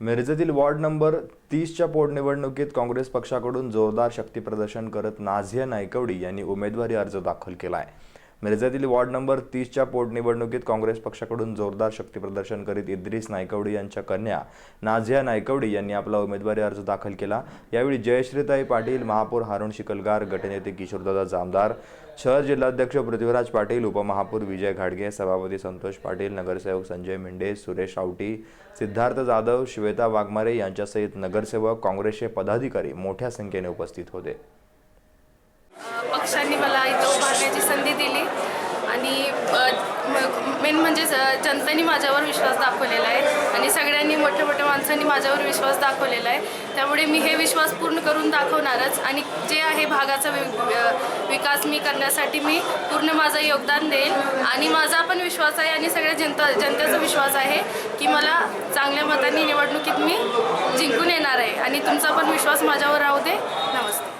मिरजेतील ward number तीसच्या पोटनिवडणुकीत काँग्रेस पक्षाकडून जोरदार शक्तीप्रदर्शन करत नाझिया नायकवडी यांनी उमेदवारी अर्ज दाखल केला आहे मिरजातील वॉर्ड नंबर तीसच्या पोटनिवडणुकीत काँग्रेस पक्षाकडून जोरदार शक्तीप्रदर्शन करीत इद्रिस नायकवडी यांच्या कन्या नाझिया नायकवडी यांनी आपला उमेदवारी अर्ज दाखल केला. यावेळी जयश्रीताई पाटील महापौर हारुण शिकलगार गटनेते किशोरदादा जामदार शहर जिल्हाध्यक्ष पृथ्वीराज पाटील उपमहापौर विजय घाडगे सभापती संतोष पाटील नगरसेवक संजय मेंढे सुरेश आवटी सिद्धार्थ जाधव श्वेता वाघमारे यांच्यासहित नगरसेवक काँग्रेसचे पदाधिकारी मोठ्या संख्येने उपस्थित होते. पक्षांनी मला इथं उभारण्याची संधी दिली. मेन म्हणजे जनतेने माझ्यावर विश्वास दाखवलेला आहे आणि सगळ्यांनी मोठ्या मोठ्या माणसांनी माझ्यावर विश्वास दाखवलेला आहे. त्यामुळे मी हे विश्वास पूर्ण करून दाखवणारच आणि जे आहे भागाचा वि- विकास मी करण्यासाठी मी पूर्ण माझं योगदान देईल आणि माझा पण विश्वास आहे आणि सगळ्या जनता जनतेचा विश्वास आहे की मला चांगल्या मतांनी निवडणुकीत मी जिंकून येणार आहे आणि तुमचा पण विश्वास माझ्यावर राहू दे. नमस्ते.